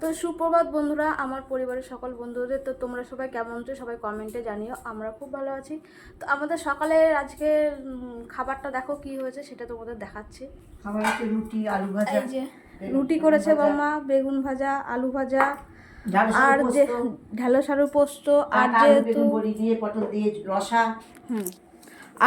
তো সুপ্রভাত বন্ধুরা আমার পরিবারের সকল বন্ধুদের তো তোমরা সবাই কেমন আছো? সবাই কমেন্টে জানিও আমরা খুব ভালো আছি। তো আমাদের সকালের আজকে খাবারটা দেখো কি হয়েছে সেটা তোমাদের দেখাচ্ছি। খাবার হচ্ছে রুটি আলু ভাজা এই যে রুটি করেছে বাবা বেগুন ভাজা আলু ভাজা আর যে ঢেলো সারু পোস্ত আর যেহেতু বড়ি দিয়ে পটল দিয়ে রসা। হুম।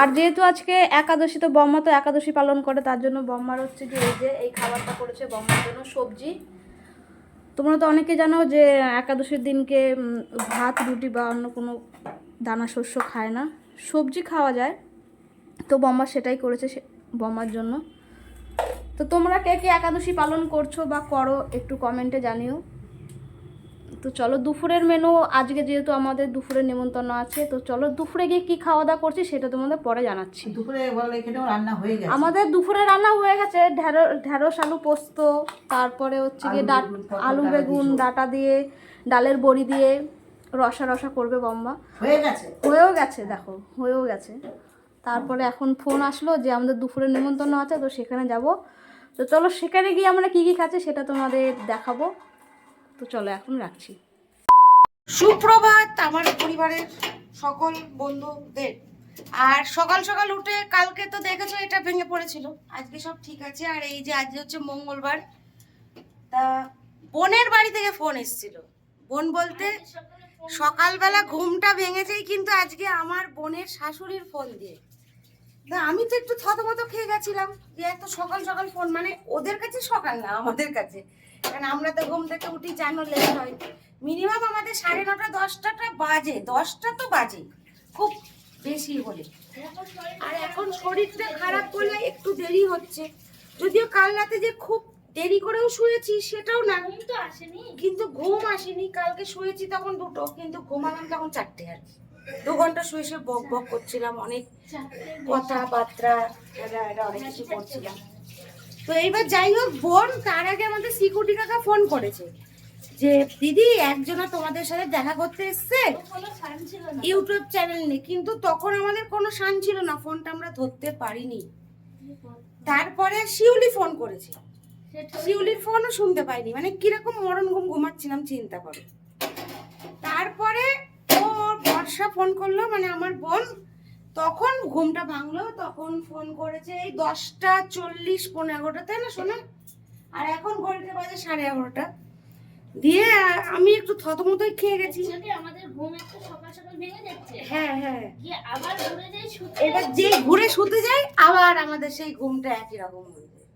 আর যেহেতু আজকে একাদশী তো বম্মা তো একাদশী পালন করে তার জন্য বম্মার হচ্ছে যে এই যে এই খাবারটা করেছে বম্মার জন্য সবজি। তোমরা তো অনেকে জানো যে একাদশীর দিনকে ভাত, রুটি বা অন্য কোনো দানা শস্য খায় না। সবজি খাওয়া যায়। তো বম্মা সেটাই করেছে বম্মার জন্য। তো তোমরা কে কে একাদশী পালন করছ বা করো একটু কমেন্টে জানিও। তো চলো দুপুরের মেনু আজকে যেহেতু আমাদের দুপুরের নেমন্তন্ন আছে তো চলো দুপুরে গিয়ে কি খাওয়া দাওয়া করছি সেটা তোমাদের পরে জানাচ্ছি। দুপুরে রান্না হয়ে গেছে। আমাদের দুপুরে রান্না হয়ে গেছে ঢেঁড়ো ঢেঁড়স আলু পোস্ত তারপরে হচ্ছে গিয়ে ডাট বেগুন, আলু ডাটা বেগুন দিয়ে ডাটা দিয়ে ডালের বড়ি দিয়ে রসা রসা করবে বম্বা। হয়ে গেছে? হয়েও গেছে দেখো হয়েও গেছে। তারপরে এখন ফোন আসলো যে আমাদের দুপুরে নিমন্ত্রণ আছে তো সেখানে যাব। তো চলো সেখানে গিয়ে আমরা কী কী খাচ্ছি সেটা তোমাদের দেখাবো। তো চলো, এখন রাখছি। সুপ্রভাত আমার পরিবারের সকল বন্ধুদের। আর সকাল সকাল উঠে কালকে তো দেখেছ এটা ভেঙে পড়েছিল। আজকে সব ঠিক আছে, আর এই যে আজকে হচ্ছে মঙ্গলবার, তা বোনের বাড়ি থেকে ফোন এসেছিল। বোন বলতে সকালবেলা ঘুমটা ভেঙেছেই কিন্তু আজকে আমার বোনের শাশুড়ির ফোন দিয়ে। না, আমি তো একটু থতমত খেয়ে গেছিলাম যে এত সকাল সকাল ফোন মানে ওদের কাছে সকাল না, আমাদের কাছে। কারণ আমরা তো ঘুম থেকে উঠি জানো লেট হয়। মিনিমাম আমাদের সাড়ে নটা দশটাটা বাজে দশটা তো বাজে খুব বেশি হলে। আর এখন শরীরটা খারাপ করলে একটু দেরি হচ্ছে। যদিও কাল রাতে যে খুব দেরি করেও শুয়েছি সেটাও না। কিন্তু ঘুম আসেনি কালকে শুয়েছি তখন দুটো কিন্তু ঘুমালাম তখন চারটে আর কি। দু ঘণ্টা শুয়ে শুয়ে বক বক করছিলাম অনেক কথাবার্তা অনেক কিছু করছিলাম। তো এইবার যাই হোক, বোন তার আগে আমাদের সিকিউরিটি কাকা ফোন করেছে যে, দিদি, একজনা তোমাদের সাথে দেখা করতে এসছে ইউটিউব চ্যানেল নেই কিন্তু তখন আমাদের কোনো শান ছিল না, ফোনটা আমরা ধরতে পারিনি। তারপরে শিউলি ফোন করেছে। শিউলির ফোনও শুনতে পাইনি। মানে কীরকম মরণ ঘুম ঘুমাচ্ছিলাম, চিন্তা করো। তারপরে ও বর্ষা ফোন করল মানে আমার বোন তখন ঘুমটা ভাঙলো তখন ফোন করেছে এই দশটা চল্লিশ পনেরো এগারোটাতে না শোনা আর এখন ঘড়িতে বাজে সাড়ে এগারোটা। দিয়ে আমি একটু থতমতই খেয়ে গেছি। আমাদের ঘুম একটু সকাল সকাল ভেঙে যাচ্ছে। হ্যাঁ হ্যাঁ। আবার ঘুরে যাই শুতে এবার যে ঘুরে শুতে যাই আবার আমাদের সেই ঘুমটা একই রকম হয়ে যায়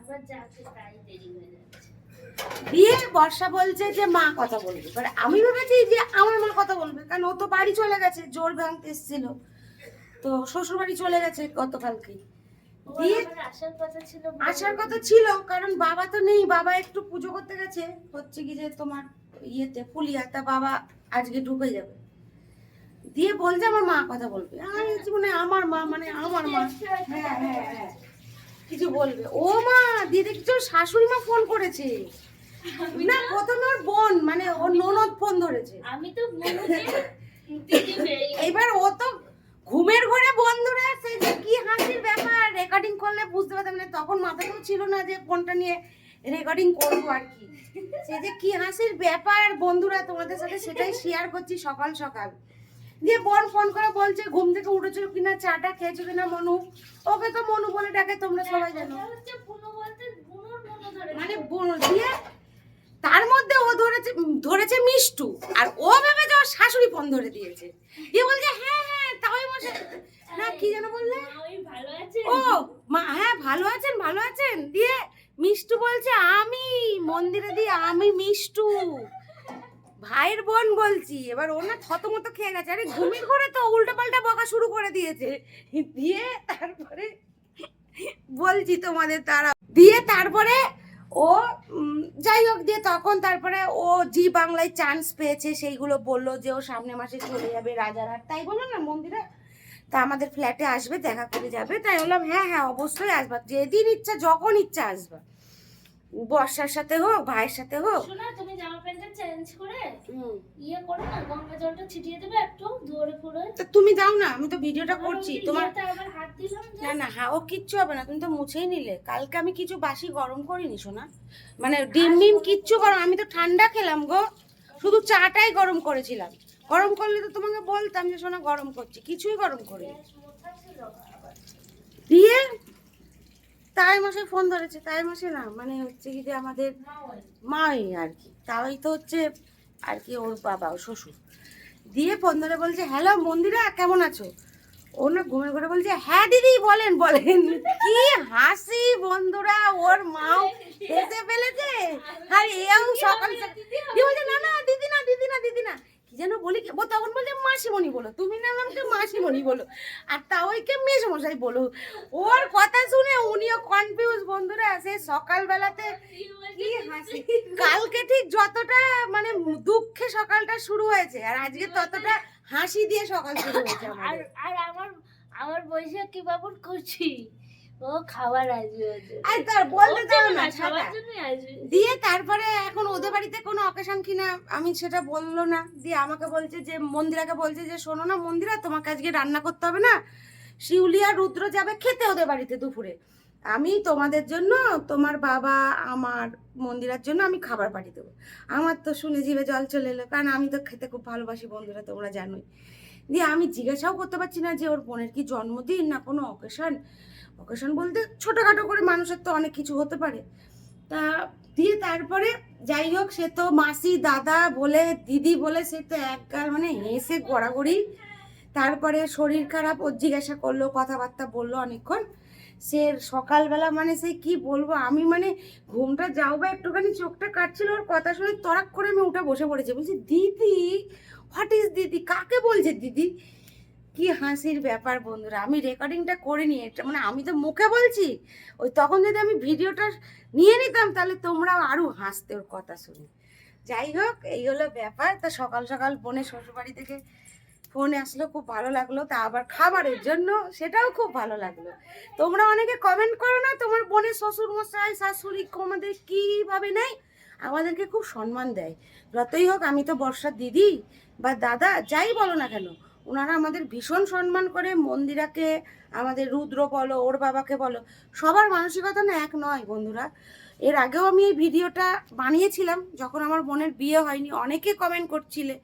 আবার যাচ্ছে তাই দেরি হয়ে যাচ্ছে। দিয়ে বর্ষা বলছে যে মা কথা বলবে। এবার আমি ভেবেছি যে আমার মা কথা বলবে কারণ ও তো বাড়ি চলে গেছে জোর ভাঙতে এসেছিল। তো শ্বশুর বাড়ি চলে গেছে গতকালকে। দিয়ে আসার কথা ছিল কারণ বাবা তো নেই বাবা একটু পুজো করতে গেছে। হচ্ছে কি যে তোমার ইয়েতে পুলিয়া তা বাবা আজকে ঢুকে যাবে। দিয়ে বলছে আমার মা কথা বলবে। মানে আমার মা মানে আমার মা। হ্যাঁ হ্যাঁ হ্যাঁ। কিছু বলবে। ও মা দিয়ে দেখছ শাশুড়ি মা ফোন করেছে। না প্রথমে ওর বোন মানে ওর ননদ ফোন ধরেছে। আমি তো এবার ও তো ঘুমের ঘরে বন্ধুরা সে যে কি হাসির ব্যাপার? রেকর্ডিং করলে বুঝতে পারতাম না তখন মাথাতেও ছিল না যে ফোনটা নিয়ে রেকর্ডিং করব আর কি। সে যে কি হাসির ব্যাপার বন্ধুরা তোমাদের সাথে সেটাই শেয়ার করছি সকাল সকাল। দিয়ে বোন ফোন করে বলছে ঘুম থেকে উঠেছিল কিনা? চাটা খেয়েছো কিনা মনু? ওকে তো মনু বলে ডাকে তোমরা সবাই জানো। মনো মানে বোন- দিয়ে তার মধ্যে ও ধরেছে ধরেছে মিষ্টু। আর ও ভেবে যে ওর শাশুড়ি ফোন ধরে দিয়েছে। দিয়ে বলছে হ্যাঁ হ্যাঁ না কি যেন বললে? ও মা হ্যাঁ ভালো আছেন ভালো আছেন। দিয়ে মিষ্টু বলছে আমি মন্দিরে দিয়ে আমি মিষ্টু। ভাইয়ের বোন বলছি। এবার ও না থতমত খেয়ে গেছে। আরে ঘুমির করে তো উল্টো পাল্টা বকা শুরু করে দিয়েছে। দিয়ে তারপরে বলছি তোমাদের তারা দিয়ে তারপরে ও যাই হোক, দিয়ে তখন তারপরে ও জি বাংলায় চান্স পেয়েছে, সেইগুলো বলল যে ও সামনে মাসে চলে যাবে রাজারহাট। তাই বলল না মন্দিরে? তা আমাদের ফ্ল্যাটে আসবে, দেখা করে যাবে। তাই বললাম হ্যাঁ হ্যাঁ অবশ্যই আসবা। যেদিন ইচ্ছা, যখন ইচ্ছা আসবা। বর্ষার সাথে হোক ভাইয়ের সাথে হোক। শোনা তুমি জামা প্যান্টটা চেঞ্জ করে ইয়ে করো না গঙ্গা জলটা ছিটিয়ে দেবে একটু ধরে ফুড়ে তা তুমি দাও না আমি তো ভিডিওটা করছি। তোমার হাত দিলাম না না হ্যাঁ ও কিচ্ছু হবে না তুমি তো মুছেই নিলে। কালকে আমি কিছু বাসি গরম করিনি শোনা মানে ডিম ডিম কিচ্ছু গরম আমি তো ঠান্ডা খেলাম গো। শুধু চাটাই গরম করেছিলাম। গরম করলে তো তোমাকে বলতাম যে শোনা গরম করছি। কিছুই গরম আবার। দিয়ে তাই মাসে ফোন ধরেছে, তাই মাসে না মানে হচ্ছে কি যে আমাদের মা মাই আর কি, তাই তো হচ্ছে আর কি ওর বাবা, ওর শ্বশুর। দিয়ে ফোন ধরে বলছে হ্যালো মন্দিরা, কেমন আছো? ও না ঘুমে ঘুরে বলছে হ্যাঁ দিদি, বলেন বলেন। কি হাসি বন্ধুরা, ওর মাও হেসে ফেলেছে। আর এও সকাল। দিয়ে বলছে, না না, দিদি না দিদি না দিদি না। যেন বলি ও তখন বলছে মাসিমণি বলো। তুমি না আমাকে মাসিমণি বলো। আর তা ওইকে মেসমশাই বলো। ওর কথা শুনে উনিও কনফিউজ বন্ধুরা সে সকালবেলাতে কি হাসি। কালকে ঠিক যতটা মানে দুঃখে সকালটা শুরু হয়েছে আর আজকে ততটা হাসি দিয়ে সকাল শুরু হয়েছে আর আর আমার আমার বৈশাখী বাবুর খুশি ও খাবার আসবে ওদের আর তার বলতে ওর না সবার আসবে দিয়ে তারপরে এখন ওদের বাড়িতে কোনো অকেশন কিনা আমি সেটা বলল না। দিয়ে আমাকে বলছে যে মন্দিরাকে বলছে যে শোনো না মন্দিরা তোমাকে আজকে রান্না করতে হবে না। শিউলি আর রুদ্র যাবে খেতে ওদের বাড়িতে দুপুরে। আমি তোমাদের জন্য তোমার বাবা আমার মন্দিরার জন্য আমি খাবার পাঠিয়ে দেবো। আমার তো শুনে জিভে জল চলে এলো কারণ আমি তো খেতে খুব ভালোবাসি বন্ধুরা তোমরা জানোই। দিয়ে আমি জিজ্ঞাসাও করতে পারছি না যে ওর বোনের কি জন্মদিন না কোনো অকেশন অকেশন বলতে ছোটোখাটো করে মানুষের তো অনেক কিছু হতে পারে। তা দিয়ে তারপরে যাই হোক, সে তো মাসি, দাদা বলে, দিদি বলে, সে তো একগাল মানে হেসে গড়াগড়ি। তারপরে শরীর খারাপ ও জিজ্ঞাসা করল, কথাবার্তা বলল অনেকক্ষণ। সে সকালবেলা মানে সে কি বলব, আমি মানে ঘুমটা যাও বা একটুখানি চোখটা কাটছিল, ওর কথা শুনে তরাক করে আমি উঠে বসে পড়েছি। বলছি, দিদি হোয়াট ইজ দিদি? কাকে বলছে দিদি? কি হাসির ব্যাপার বন্ধুরা, আমি রেকর্ডিংটা করে নিয়ে, এটা মানে আমি তো মুখে বলছি, ওই তখন যদি আমি ভিডিওটা নিয়ে নিতাম তাহলে তোমরাও আরও হাসতে ওর কথা শুনে। যাই হোক, এই হলো ব্যাপার, তা সকাল সকাল বোনের শ্বশুরবাড়ি থেকে ফোন আসলো, খুব ভালো লাগল, তা আবার খাবারের জন্য সেটাও খুব ভালো লাগল। তোমরা অনেকে কমেন্ট করো না, তোমার বোনের শ্বশুর মশাই শাশুড়ি আমাদের কীভাবে নেয়? আমাদেরকে খুব সম্মান দেয়। যতই হোক, আমি তো বর্ষার দিদি বা দাদা, যাই বলো না কেন ওনারা আমাদের ভীষণ সম্মান করে, মন্দিরাকে, আমাদের রুদ্র বলো, ওর বাবাকে বলো, সবার মানসিকতা না এক নয় বন্ধুরা। এর আগেও আমি এই ভিডিওটা বানিয়েছিলাম, যখন আমার বোনের বিয়ে হয়নি, অনেকে কমেন্ট করছিলে।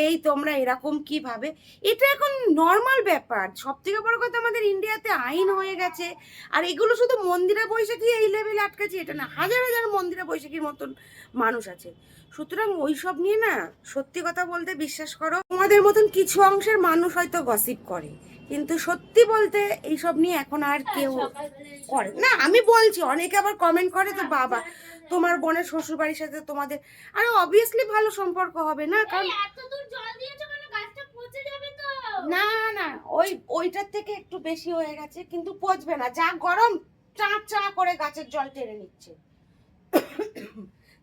এই তোমরা এরকম কীভাবে এটা এখন নর্মাল ব্যাপার। সব থেকে বড় কথা আমাদের ইন্ডিয়াতে আইন হয়ে গেছে। আর এগুলো শুধু মন্দিরে বৈশাখী এই লেভেলে আটকেছে এটা না, হাজার হাজার মন্দিরে বৈশাখীর মতন মানুষ আছে। সুতরাং ওইসব নিয়ে না সত্যি কথা বলতে বিশ্বাস করো, তোমাদের মতন কিছু অংশের মানুষ হয়তো গসিপ করে। কিন্তু সত্যি বলতে এইসব নিয়ে এখন আর কেউ করে না আমি বলছি অনেকে আবার কমেন্ট করে তো বাবা তোমার বোনের শ্বশুর বাড়ির সাথে তোমাদের আর অবভিয়াসলি ভালো সম্পর্ক হবে না কারণ না না ওই ওইটার থেকে একটু বেশি হয়ে গেছে কিন্তু পচবে না যা গরম চা চা করে গাছের জল টেনে নিচ্ছে।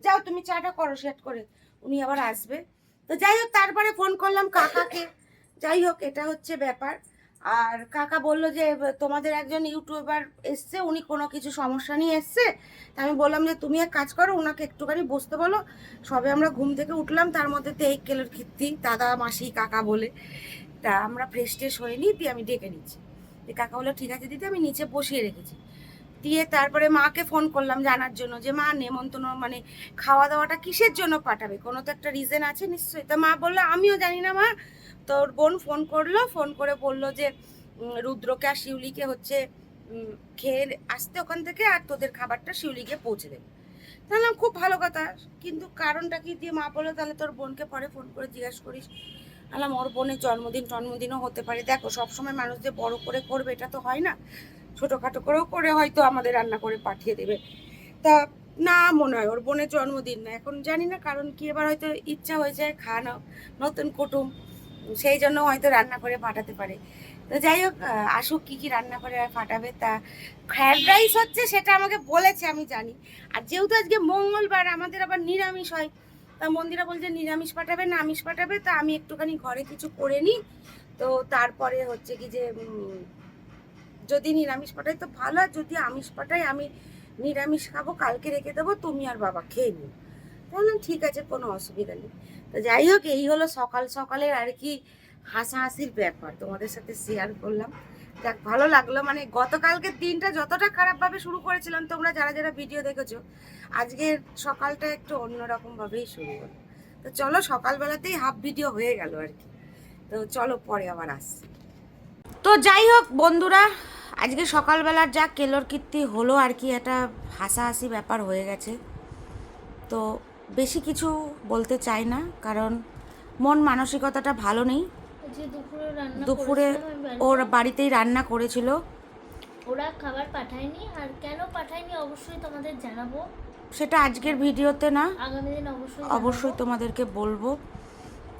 যাও তুমি চাটা করো সেট করে উনি আবার আসবে। তো যাই হোক তারপরে ফোন করলাম কাকাকে। যাই হোক এটা হচ্ছে ব্যাপার। আর কাকা বলল যে তোমাদের একজন ইউটিউবার এসছে, উনি কোনো কিছু সমস্যা নিয়ে এসছে। তা আমি বললাম যে, তুমি এক কাজ করো ওনাকে একটুখানি বসতে বলো। সবে আমরা ঘুম থেকে উঠলাম, তার মধ্যে তো এই কেলের কীর্তি, দাদা, মাসি, কাকা বলে। তা আমরা ফ্রেশ ট্রেশ হয়ে নিই দিয়ে আমি ডেকে নিচ্ছি। কাকা বলল, ঠিক আছে দিদি, আমি নিচে বসিয়ে রেখেছি। দিয়ে তারপরে মাকে ফোন করলাম জানার জন্য যে, মা, নেমন্তন্ন মানে খাওয়া দাওয়াটা কিসের জন্য পাঠাবে? কোনো তো একটা রিজন আছে নিশ্চয়ই। তা মা বলল, আমিও জানি না মা তোর বোন ফোন করল ফোন করে বলল যে রুদ্রকে আর শিউলিকে হচ্ছে খেয়ে আসতে ওখান থেকে আর তোদের খাবারটা শিউলিকে পৌঁছে দেবে। তাহলে খুব ভালো কথা। কিন্তু কারণটা কি দিয়ে মা বলল, তাহলে তোর বোনকে পরে ফোন করে জিজ্ঞাসা করিস। আলাম, ওর বোনের জন্মদিন জন্মদিনও হতে পারে। দেখো, সবসময় মানুষ যে বড় করে করবে, এটা তো হয় না। ছোটোখাটো করেও করে হয়তো আমাদের রান্না করে পাঠিয়ে দেবে। তা না মনে হয়, ওর বোনের জন্মদিন না। এখন জানি না কারণ কি, এবার হয়তো ইচ্ছা হয়ে যায় খাওয়ানো, নতুন কুটুম। সেই জন্য হয়তো রান্না করে পাঠাতে পারে। তো যাই হোক আসুক কি কি রান্না করে আর পাঠাবে তা। ফ্রায়েড রাইস হচ্ছে সেটা আমাকে বলেছে, আমি জানি। আর যেহেতু আজকে মঙ্গলবার, আমাদের আবার নিরামিষ হয়। তা মন্দিরা বলছে, নিরামিষ পাঠাবে না, আমিষ পাঠাবে। তা আমি একটুখানি ঘরে কিছু করে নিই। তো তারপরে হচ্ছে কি যে যদি নিরামিষ পাঠাই তো ভালো, আর যদি আমিষ পাঠাই, আমি নিরামিষ খাব, কালকে রেখে দেবো, তুমি আর বাবা খেয়ে নিও। বললাম, ঠিক আছে, কোনো অসুবিধা নেই। তো যাই হোক, এই হলো সকাল সকালের আর কি হাসাহাসির ব্যাপার। তোমাদের সাথে শেয়ার করলাম। যাক, ভালো লাগল। মানে গতকালকে দিনটা যতটা খারাপভাবে শুরু করেছিলাম, তোমরা যারা যারা ভিডিও দেখেছ, আজকের সকালটা একটু অন্যরকম ভাবেই শুরু হলো। তো চলো, সকালবেলাতেই হাফ ভিডিও হয়ে গেল আর কি। তো চলো, পরে আবার আসছি। তো যাই হোক, বন্ধুরা, আজকে সকালবেলার যা কেলোর কীর্তি হলো আর কি, একটা হাসাহাসি ব্যাপার হয়ে গেছে। তো বেশি কিছু বলতে চাই না কারণ মন মানসিকতাটা ভালো নেই। যে দুপুরে রান্না দুপুরে করেছিলাম ওর বাড়িতেই রান্না করেছিল। ওরা খাবার পাঠায়নি আর কেন পাঠায়নি অবশ্যই তোমাদের জানাব। সেটা আজকের ভিডিওতে না আগামী দিন অবশ্যই অবশ্যই তোমাদেরকে বলব।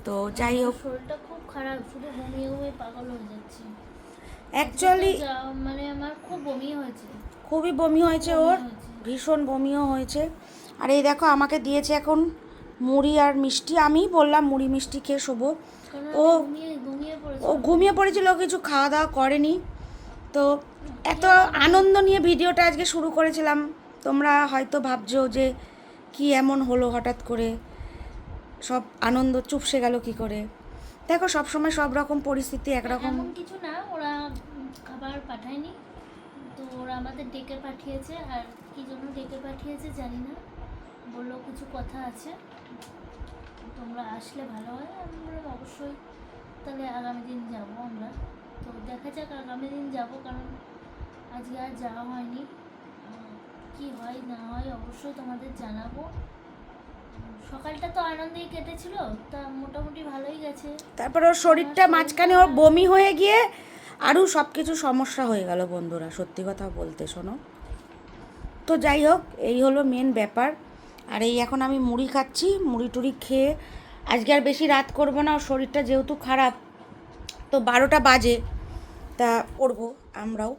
তো যাই হোক। শরীরটা খুব খারাপ শুধু ঘুমিয়ে ঘুমিয়ে পাগল হয়ে যাচ্ছে। অ্যাকচুয়ালি মানে আমার খুব বমি হয়েছে। খুবই বমি হয়েছে ওর ভীষণ বমিও হয়েছে। আর এই দেখো আমাকে দিয়েছে এখন মুড়ি আর মিষ্টি। আমি বললাম মুড়ি মিষ্টি খেয়ে শোবো। ও ও ঘুমিয়ে পড়েছিল কিছু খাওয়া দাওয়া করেনি। তো এত আনন্দ নিয়ে ভিডিওটা আজকে শুরু করেছিলাম। তোমরা হয়তো ভাবছ যে কি এমন হলো হঠাৎ করে। সব আনন্দ চুপসে গেল কি করে? দেখো সব সময় সব রকম পরিস্থিতি একরকম। কিছু না ওরা খাবার পাঠায়নি। তো ওরা আমাদের ডেকে পাঠিয়েছে আর কি জন্য ডেকে পাঠিয়েছে জানি না। বলল কিছু কথা আছে। তোমরা আসলে ভালো হয় আমি বললাম অবশ্যই তাহলে আগামী দিন যাব আমরা। তো দেখা যাক আগামী দিন যাব কারণ আজকে আর যাওয়া হয়নি। কি হয় না হয় অবশ্যই তোমাদের জানাব। সকালটা তো আনন্দেই কেটেছিল তা মোটামুটি ভালোই গেছে। তারপর ওর শরীরটা মাঝখানে ওর বমি হয়ে গিয়ে আরও সব কিছু সমস্যা হয়ে গেল বন্ধুরা সত্যি কথা বলতে শোনো। তো যাই হোক এই হলো মেন ব্যাপার। আর এই এখন আমি মুড়ি খাচ্ছি, মুড়ি টুড়ি খেয়ে আজকে আর বেশি রাত করব না, শরীরটা যেহেতু খারাপ, তো বারোটা বাজে, তা করব, আমরাও।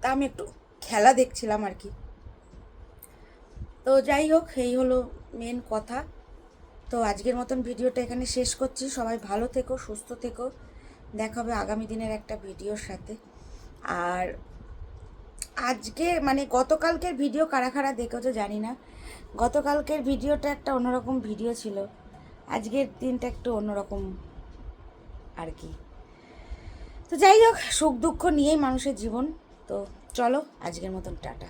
তা আমি একটু খেলা দেখছিলাম আর কি। তো যাই হোক, এই হলো মেন কথা। তো আজকের মতন ভিডিওটা এখানে শেষ করছি। সবাই ভালো থেকো, সুস্থ থেকো। দেখা হবে আগামী দিনের একটা ভিডিওর সাথে। আর আজকে মানে গতকালকের ভিডিও কারা কারা তো জানি না। গতকালকের ভিডিওটা একটা অন্যরকম ভিডিও ছিল। আজকের দিনটা একটু অন্যরকম আর কি। তো যাই হোক, সুখ দুঃখ নিয়েই মানুষের জীবন। তো চলো, আজকের মতন টাটা।